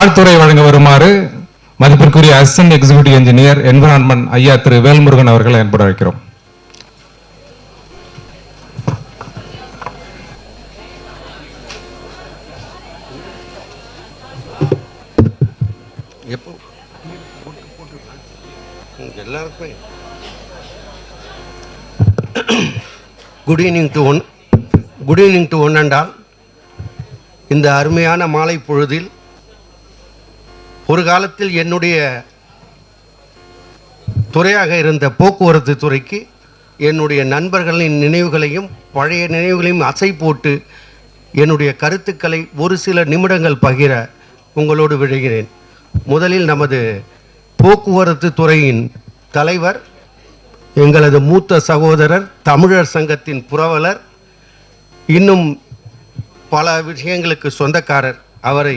வாழ்த்துறை வழங்க வருமாறு மதிப்பிற்குரிய அசிஸ்டன்ட் எக்ஸிகூட்டிவ் என்ஜினியர் என்விரான்மெண்ட் ஐயா திரு வேல்முருகன் அவர்களை அன்புடன் அழைக்கிறோம். எல்லாருக்குமே. Good evening to one good evening to one and all இந்த அருமையான மாலை பொழுதில் ஒரு காலத்தில் என்னுடைய துறையாக இருந்த போக்குவரத்து துறைக்கு என்னுடைய நண்பர்களின் நினைவுகளையும் பழைய நினைவுகளையும் அசை போட்டு என்னுடைய கருத்துக்களை ஒரு சில நிமிடங்கள் பகிர உங்களோடு விழுகிறேன். முதலில் நமது போக்குவரத்து துறையின் தலைவர் எங்களது மூத்த சகோதரர் தமிழர் சங்கத்தின் புரவலர் இன்னும் பல விஷயங்களுக்கு சொந்தக்காரர் அவரை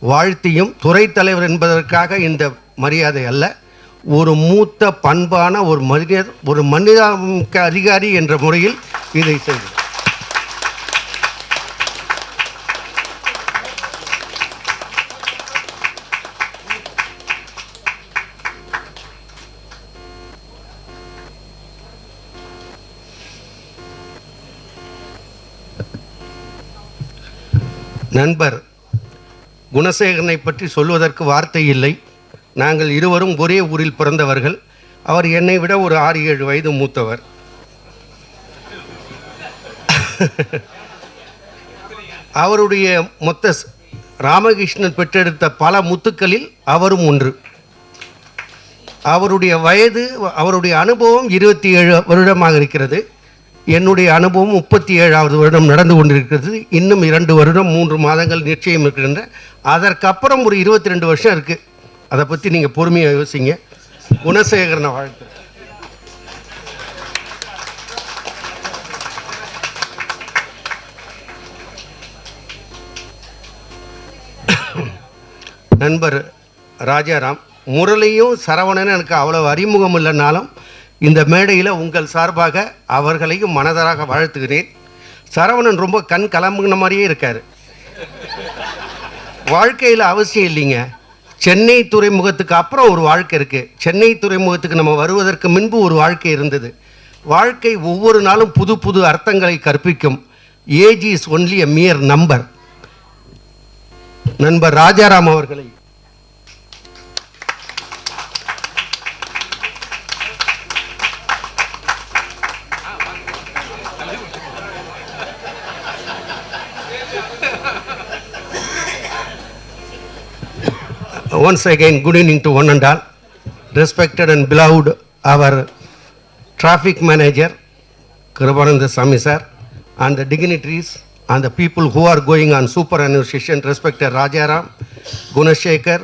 வாழ்த்தியும் துறை தலைவர் என்பதற்காக இந்த மரியாதை அல்ல. ஒரு மூத்த பண்பான ஒரு மனிதர் ஒரு மனித அதிகாரி என்ற முறையில் இதை செய்தேன். நண்பர் குணசேகரனை பற்றி சொல்வதற்கு வார்த்தை இல்லை. நாங்கள் இருவரும் ஒரே ஊரில் பிறந்தவர்கள். அவர் என்னை விட ஒரு ஆறு ஏழு வயது மூத்தவர். அவருடைய மொத்த ராமகிருஷ்ணன் பெற்றெடுத்த பல முத்துக்களில் அவரும் ஒன்று. அவருடைய வயது அவருடைய அனுபவம் இருபத்தி ஏழு வருடமாக இருக்கிறது. என்னுடைய அனுபவம் முப்பத்தி ஏழாவது வருடம் நடந்து கொண்டிருக்கிறது. இன்னும் இரண்டு வருடம் மூன்று மாதங்கள் நிச்சயம் இருக்கின்ற அதற்கப்புறம் ஒரு இருபத்தி ரெண்டு வருஷம் இருக்குது அதை பற்றி நீங்கள் பொறுமையாக யோசிங்க. குணசேகரனை வாழ்த்து. நண்பர் ராஜாராம் முரளியும் சரவணனும் எனக்கு அவ்வளவு அறிமுகம் இல்லைனாலும் இந்த மேடையில் உங்கள் சார்பாக அவர்களையும் மனதராக வாழ்த்துகிறேன். சரவணன் ரொம்ப கண் கலம்புன மாதிரியே இருக்கார். வாழ்க்கையில் அவசியம் இல்லைங்க. சென்னை துறைமுகத்துக்கு அப்புறம் ஒரு வாழ்க்கை இருக்குது சென்னை துறைமுகத்துக்கு நம்ம வருவதற்கு முன்பு ஒரு வாழ்க்கை இருந்தது. வாழ்க்கை ஒவ்வொரு நாளும் புது புது அர்த்தங்களை கற்பிக்கும். Age is only a mere number நண்பர் ராஜாராம் அவர்களை once again good evening to one and all respected and beloved our traffic manager Kribananda Sami sir and the dignitaries and the people who are going on superannuation respected Rajaram Gunashekar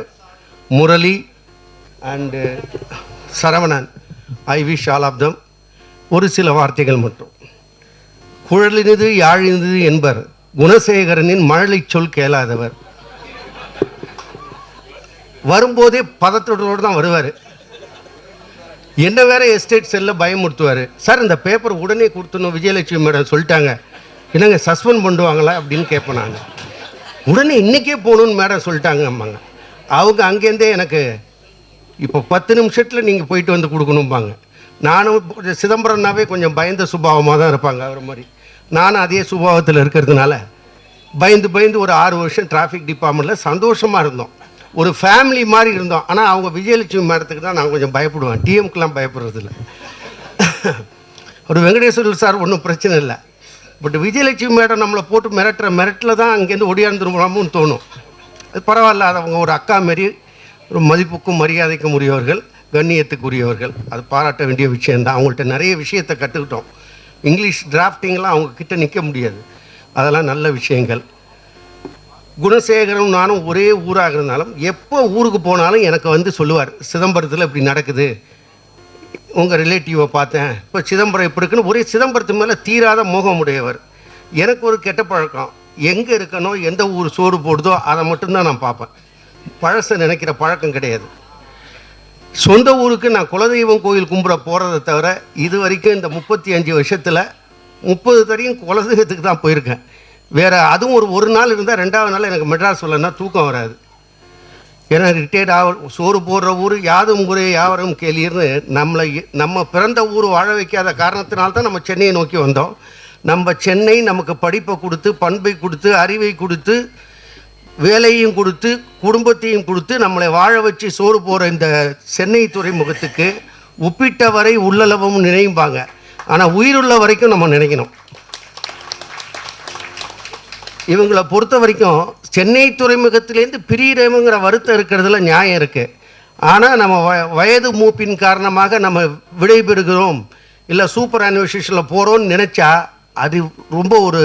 Murali and uh, Saravanan I wish all of them ஒரு சில வார்த்தைகள் மட்டும் குழலினது யாழினது என்பர் குணசேகரனின் மழலைச் சொல் கேளாதவர் வரும்போதே பதத்தோடு தான் வருவார். என்ன வேற எஸ்டேட் செல்ல பயமுறுத்துவார். சார் இந்த பேப்பர் உடனே கொடுத்துணும் விஜயலட்சுமி மேடம் சொல்லிட்டாங்க. என்னங்க சஸ்பெண்ட் பண்ணுவாங்களா அப்படின்னு கேட்பேன் நான். உடனே இன்றைக்கே போகணுன்னு மேடம் சொல்லிட்டாங்க அம்மாங்க அவங்க அங்கேருந்தே எனக்கு இப்போ பத்து நிமிஷத்தில் நீங்கள் போயிட்டு வந்து கொடுக்கணும்பாங்க. நானும் கொஞ்சம் சிதம்பரம்னாவே கொஞ்சம் பயந்த சுபாவமாக தான் இருப்பாங்க அவர் மாதிரி. நானும் அதே சுபாவத்தில் இருக்கிறதுனால பயந்து பயந்து ஒரு ஆறு வருஷம் டிராஃபிக் டிபார்ட்மெண்ட்டில் சந்தோஷமாக இருந்தோம். ஒரு ஃபேமிலி மாதிரி இருந்தோம். ஆனால் அவங்க விஜயலட்சுமி மேடத்துக்கு தான் நான் கொஞ்சம் பயப்படுவேன். டிஎம்க்கெலாம் பயப்படுறதில்ல. ஒரு வெங்கடேஸ்வரர் சார் ஒன்றும் பிரச்சனை இல்லை. பட் விஜயலட்சுமி மேடம் நம்மளை போட்டு மிரட்டுற மிரட்டில் தான் அங்கேருந்து ஒடியாந்துருவோம்னு தோணும். அது பரவாயில்ல அது அவங்க ஒரு அக்கா மாரி ஒரு மதிப்புக்கும் மரியாதைக்கும் உரியவர்கள் கண்ணியத்துக்குரியவர்கள். அது பாராட்ட வேண்டிய விஷயந்தான் அவங்கள்ட்ட நிறைய விஷயத்தை கற்றுக்கிட்டோம் இங்கிலீஷ் டிராஃப்டிங்லாம் அவங்கக்கிட்ட நிற்க முடியாது. அதெல்லாம் நல்ல விஷயங்கள். குணசேகரும் நானும் ஒரே ஊராக இருந்தாலும் எப்போ ஊருக்கு போனாலும் எனக்கு வந்து சொல்லுவார் சிதம்பரத்தில் இப்படி நடக்குது. உங்கள் ரிலேட்டிவை பார்த்தேன். இப்போ சிதம்பரம் இப்படி இருக்குன்னு ஒரே சிதம்பரத்து மேலே தீராத மோகம் உடையவர் எனக்கு ஒரு கெட்ட பழக்கம். எங்கே இருக்கணும் எந்த ஊர் சோறு போடுதோ அதை மட்டும்தான் நான் பார்ப்பேன். பழசை நினைக்கிற பழக்கம் கிடையாது. சொந்த ஊருக்கு நான் குலதெய்வம் கோயில் கும்பிட போகிறத தவிர இது வரைக்கும் இந்த முப்பத்தி அஞ்சு வருஷத்தில் முப்பது தரையும் குலதெய்வத்துக்கு தான் போயிருக்கேன். வேறு அதுவும் ஒரு ஒரு நாள் இருந்தால் ரெண்டாவது நாள் எனக்கு மெட்ராஸ் வரலன்னா தூக்கம் வராது. ஏன்னா ரிட்டையர்ட் ஆக சோறு போடுற ஊர் யாதும் ஊரே யாவரும் கேள்வின்னு நம்மளை நம்ம பிறந்த ஊர் வாழ வைக்காத காரணத்தினால்தான் நம்ம சென்னையை நோக்கி வந்தோம். நம்ம சென்னை நமக்கு படிப்பை கொடுத்து பண்பை கொடுத்து அறிவை கொடுத்து வேலையும் கொடுத்து குடும்பத்தையும் கொடுத்து நம்மளை வாழ வச்சு சோறு போகிற இந்த சென்னை துறைமுகத்துக்கு ஒப்பிட்ட வரை உள்ளளவும் நினைப்பாங்க ஆனால் உயிருள்ள வரைக்கும் நம்ம நினைக்கணும். இவங்களை பொறுத்த வரைக்கும் சென்னை துறைமுகத்திலேருந்து பிரியறவங்கிற வருத்தம் இருக்கிறதுல நியாயம் இருக்குது ஆனால் நம்ம வ வயது மூப்பின் காரணமாக நம்ம விடைபெறுகிறோம். இல்லை சூப்பர் அனிவர்சேஷனில் போகிறோம்னு நினச்சா அது ரொம்ப ஒரு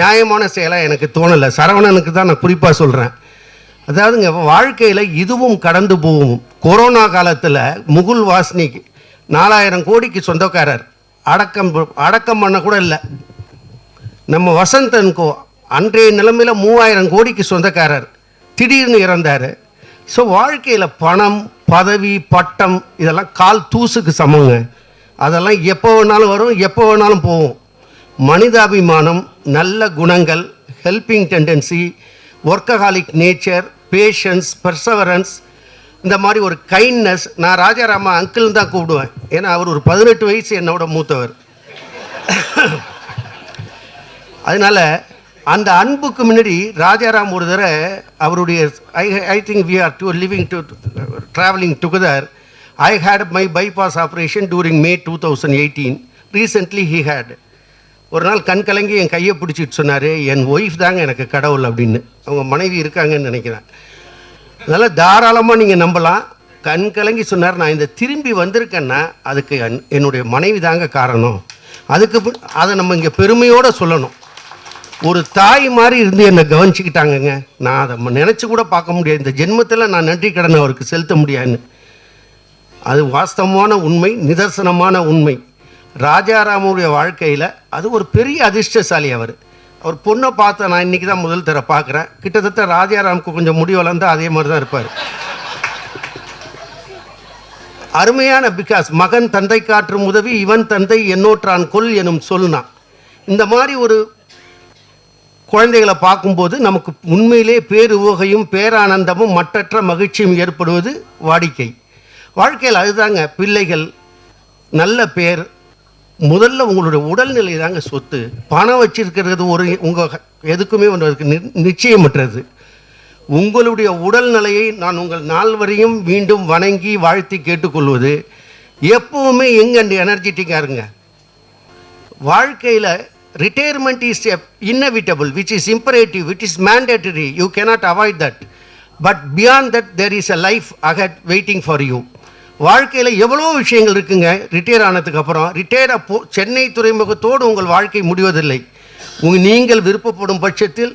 நியாயமான செயலாக எனக்கு தோணலை. சரவணனுக்கு தான் நான் குறிப்பாக சொல்கிறேன் அதாவதுங்க வாழ்க்கையில் இதுவும் கடந்து போகும். கொரோனா காலத்தில் முகுல் வாஸ்னிக் நாலாயிரம் கோடிக்கு சொந்தக்காரர். அடக்கம் அடக்கம் பண்ண கூட இல்லை. நம்ம வசந்தன்கோ அன்றைய நிலைமையில் மூவாயிரம் கோடிக்கு சொந்தக்காரர். திடீர்னு இறந்தார். ஸோ வாழ்க்கையில் பணம் பதவி பட்டம் இதெல்லாம் கால் தூசுக்கு சமங்க. அதெல்லாம் எப்போ வேணாலும் வரும் எப்போ வேணாலும் போவோம் மனிதாபிமானம் நல்ல குணங்கள் helping tendency workaholic nature patience perseverance இந்த மாதிரி ஒரு கைண்ட்னஸ் நான் ராஜாராமா அங்கிள் தான் கூப்பிடுவேன். ஏன்னா அவர் ஒரு பதினெட்டு வயசு என்னோட மூத்தவர். அதனால அந்த அன்புக்கு முன்னாடி ராஜாராம் ஒரு தடவை அவருடைய I I think we are to living to travelling together I had my bypass operation during May two thousand eighteen recently he had ஒரு நாள் கண் கலங்கி என் கையை பிடிச்சிட்டு சொன்னார் என் ஒய்ஃப் தாங்க எனக்கு கடவுள் அப்படின்னு. அவங்க மனைவி இருக்காங்கன்னு நினைக்கிறேன். அதனால் தாராளமாக நீங்கள் நம்பலாம். கண் கலங்கி சொன்னார் நான் இந்த திரும்பி வந்திருக்கேன்னா அதுக்கு என்- என்னுடைய மனைவி தாங்க காரணம். அதுக்கு பி- அதை நம்ம இங்கே பெருமையோடு சொல்லணும். ஒரு தாய் மாதிரி இருந்து என்னை கவனிச்சுக்கிட்டாங்கங்க. நான் அதை நினச்சி கூட பார்க்க முடியாது. இந்த ஜென்மத்தில் நான் நன்றி கடன் அவருக்கு செலுத்த முடியாதுன்னு. அது வாஸ்தவமான உண்மை நிதர்சனமான உண்மை. ராஜாராமுடைய வாழ்க்கையில் அது ஒரு பெரிய அதிர்ஷ்டசாலி அவர். அவர் பொண்ணை பார்த்த நான் இன்றைக்கி தான் முதல் தர பார்க்குறேன். கிட்டத்தட்ட ராஜாராமுக்கு கொஞ்சம் முடி வளர்ந்தா அதே மாதிரி தான் இருப்பார். அருமையான பிகாஸ் மகன் தந்தை காற்றும் உதவி இவன் தந்தை என்னோற்றான் கொல் எனும் சொல்னா. இந்த மாதிரி ஒரு குழந்தைகளை பார்க்கும்போது நமக்கு உண்மையிலே பேருவகையும் பேரானந்தமும் மற்றற்ற மகிழ்ச்சியும் ஏற்படுவது வாடிக்கை. வாழ்க்கையில் அதுதாங்க பிள்ளைகள் நல்ல பேர் முதல்ல உங்களுடைய உடல்நிலை தாங்க சொத்து. பணம் வச்சிருக்கிறது ஒரு உங்கள் எதுக்குமே ஒன்று நி- நிச்சயமற்றது. உங்களுடைய உடல்நிலையை நான் உங்கள் நால்வரையும் மீண்டும் வணங்கி வாழ்த்தி கேட்டுக்கொள்வது. எப்பவுமே எங்க அந்த எனர்ஜெட்டிக்காக இருங்க. வாழ்க்கையில் retirement is inevitable, which is imperative which is mandatory. You cannot avoid that but beyond that there is a life ahead waiting for you வாழ்க்கையில் எவ்வளோ விஷயங்கள் இருக்குங்க. ரிட்டையர் ஆனதுக்கப்புறம் ரிட்டையர் அப்போ போ சென்னை துறைமுகத்தோடு உங்கள் வாழ்க்கை முடிவதில்லை. நீங்கள் விருப்பப்படும் பட்சத்தில்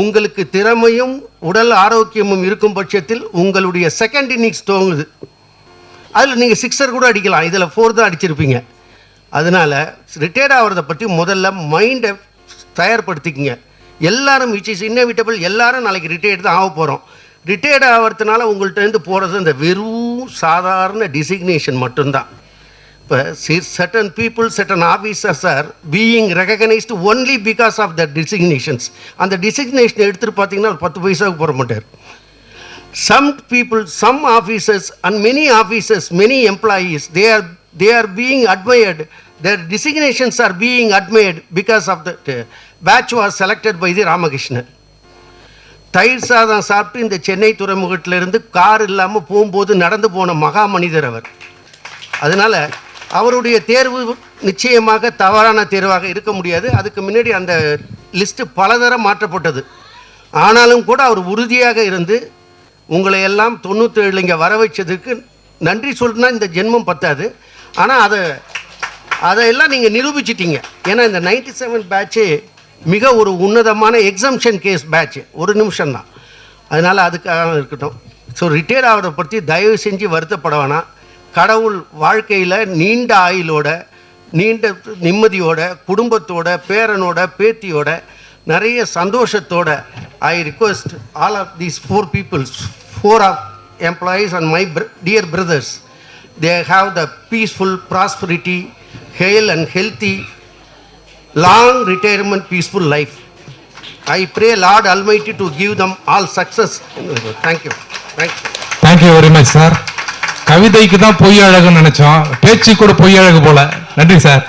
உங்களுக்கு திறமையும் உடல் ஆரோக்கியமும் இருக்கும் பட்சத்தில் உங்களுடைய செகண்ட் இன்னிங்ஸ் துவங்குது. அதில் நீங்கள் சிக்ஸர் கூட அடிக்கலாம். இதில் ஃபோர் தான் அடிச்சிருப்பீங்க. அதனால் ரிட்டையர்ட் ஆகிறத பற்றி முதல்ல மைண்டை தயார்படுத்திக்கங்க. எல்லாரும் விச் இஸ் இன்னவிட்டபிள் எல்லாரும் நாளைக்கு ரிட்டையர்ட் தான் ஆக போகிறோம் ரிட்டையர்ட் ஆகிறதுனால உங்கள்கிட்டருந்து போகிறது இந்த வெறும் சாதாரண டிசிக்னேஷன் மட்டும்தான். இப்போ C certain people certain officers are being recognised only because of the designations அந்த டிசிக்னேஷன் எடுத்துகிட்டு பார்த்தீங்கன்னா ஒரு பத்து பைசாவுக்கு போட மாட்டார். Some people some officers and many officers many employees they are they are being admired. Their designations are being admired because of the uh, batch was selected by the ramakrishnan தயிர் சாதம் சாப்பிட்டு இந்த சென்னை துறைமுகத்திலிருந்து கார் இல்லாமல் போகும்போது நடந்து போன மகா மனிதர் அவர். அதனால் அவருடைய தேர்வு நிச்சயமாக தவறான தேர்வாக இருக்க முடியாது. அதுக்கு முன்னாடி அந்த லிஸ்ட்டு பலதரம் மாற்றப்பட்டது. ஆனாலும் கூட அவர் உறுதியாக இருந்து உங்களை எல்லாம் தொண்ணூற்றேழு இங்கே வர வச்சதுக்கு நன்றி சொல்லுனா இந்த ஜென்மம் பத்தாது. ஆனால் அதை அதையெல்லாம் நீங்கள் நிரூபிச்சிட்டிங்க. ஏன்னா இந்த நைன்டி செவன் பேட்ச்சு மிக ஒரு உன்னதமான எக்ஸம்ஷன் கேஸ் பேட்ச் ஒரு நிமிஷம் தான். அதனால் அதுக்காக இருக்கட்டும். ஸோ ரிட்டையர் ஆகிறத பற்றி தயவு செஞ்சு வருத்தப்பட வேணாம். கடவுள் வாழ்க்கையில் நீண்ட ஆயுளோட நீண்ட நிம்மதியோட குடும்பத்தோட பேரனோட பேத்தியோட நிறைய சந்தோஷத்தோட I request all of these four peoples four of employees and my dear brothers they have the peaceful prosperity health and healthy long retirement peaceful life. I pray lord almighty to give them all success. Thank you. Thanks thank you very much sir கவிதைக்கு தான் பொய் அழகுன்னு நினைச்சோம். பேச்சு கூட பொய் அழகு போல. நன்றி சார்